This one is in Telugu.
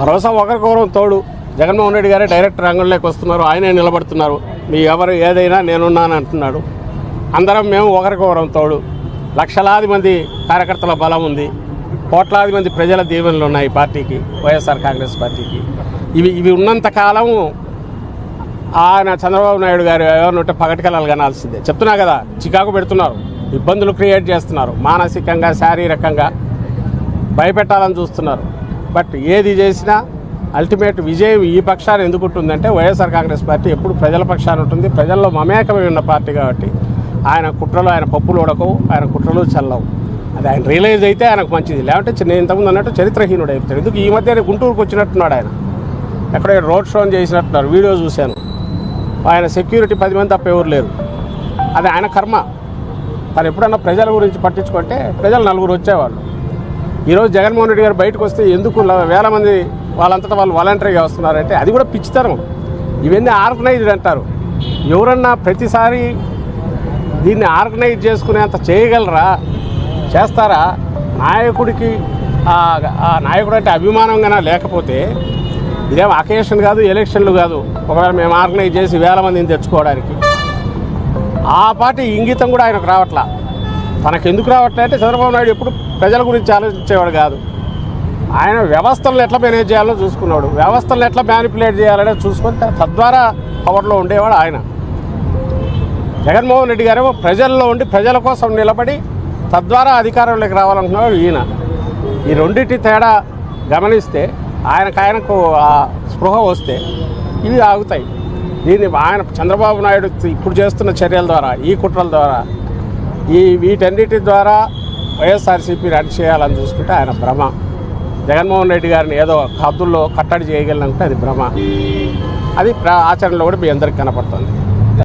భరోసా ఒకరికొకరు తోడు. జగన్మోహన్ రెడ్డి గారే డైరెక్ట్ రంగంలోకి వస్తున్నారు. ఆయనే నిలబడుతున్నారు. మీ ఎవరు ఏదైనా నేనున్నాను అంటున్నాడు. అందరం మేము ఒకరికొకరం తోడు. లక్షలాది మంది కార్యకర్తల బలం ఉంది. కోట్లాది మంది ప్రజల దీవెనలు ఉన్నాయి పార్టీకి వైఎస్ఆర్ కాంగ్రెస్ పార్టీకి. ఇవి ఇవి ఉన్నంత కాలం ఆయన చంద్రబాబు నాయుడు గారు ఎవరినంటే పగటికలాలు కనాల్సిందే. చెప్తున్నా కదా చికాకు పెడుతున్నారు. ఇబ్బందులు క్రియేట్ చేస్తున్నారు. మానసికంగా శారీరకంగా భయపెట్టాలని చూస్తున్నారు. బట్ ఏది చేసినా అల్టిమేట్ విజయం ఈ పక్షాన్ని ఎందుకు ఉంటుందంటే వైఎస్ఆర్ కాంగ్రెస్ పార్టీ ఎప్పుడు ప్రజల పక్షాన్ని ఉంటుంది. ప్రజల్లో మమేకమై ఉన్న పార్టీ కాబట్టి ఆయన కుట్రలు ఆయన పప్పులు ఉడకవు ఆయన కుట్రలు చల్లవు. అది ఆయన రియలైజ్ అయితే ఆయనకు మంచిది. లేకుంటే చిన్న ఇంతకుముందు అన్నట్టు చరిత్రహీనుడు అయిపోతాడు. ఎందుకు ఈ మధ్య గుంటూరుకు వచ్చినట్టున్నాడు ఆయన. ఎక్కడో రోడ్ షో చేసినట్టున్నారు. వీడియో చూశాను. ఆయన సెక్యూరిటీ పది మంది తప్ప ఎవరు లేరు. అది ఆయన కర్మ. తను ఎప్పుడన్నా ప్రజల గురించి పట్టించుకుంటే ప్రజలు నలుగురు వచ్చేవాళ్ళు. ఈరోజు జగన్మోహన్ రెడ్డి గారు బయటకు వస్తే ఎందుకు వేల మంది వాళ్ళంతటా వాళ్ళు వాలంటరీగా వస్తున్నారంటే అది కూడా పిచ్చితనం ఇవన్నీ ఆర్గనైజ్డ్ అంటారు. ఎవరన్నా ప్రతిసారి దీన్ని ఆర్గనైజ్ చేసుకునేంత చేయగలరా? చేస్తారా? నాయకుడికి ఆ- ఆ నాయకుడు అంటే అభిమానంగానే? లేకపోతే ఇదేం అకేషన్ కాదు ఎలక్షన్లు కాదు. ఒకవేళ మేము ఆర్గనైజ్ చేసి వేల మందిని తెచ్చుకోవడానికి ఆ పార్టీ ఇంగితం కూడా ఆయనకు రావట్లా. తనకు ఎందుకు రావట్లే అంటే చంద్రబాబు నాయుడు ఎప్పుడు ప్రజల గురించి ఆలోచించేవాడు కాదు. ఆయన వ్యవస్థలను ఎట్లా మేనేజ్ చేయాలో చూసుకున్నాడు. వ్యవస్థలను ఎట్లా మ్యానిపులేట్ చేయాలనే చూసుకొని తద్వారా పవర్లో ఉండేవాడు ఆయన. జగన్మోహన్ రెడ్డి గారేమో ప్రజల్లో ఉండి ప్రజల కోసం నిలబడి తద్వారా అధికారంలోకి రావాలనుకున్నాడు ఈయన. ఈ రెండింటి తేడా గమనిస్తే ఆయనకు ఆయనకు ఆ స్పృహ వస్తే ఇవి ఆగుతాయి. దీన్ని ఆయన చంద్రబాబు నాయుడు ఇప్పుడు చేస్తున్న చర్యల ద్వారా ఈ కుట్రల ద్వారా ఈ వీటన్నిటి ద్వారా వైఎస్ఆర్సీపీ రద్దు చేయాలని చూసుకుంటే ఆయన భ్రమ. జగన్మోహన్ రెడ్డి గారిని ఏదో కబ్దుల్లో కట్టడి చేయగలనంటే అది భ్రమ. అది ప్ర- ఆచరణలో కూడా మీ అందరికి కనపడుతుంది.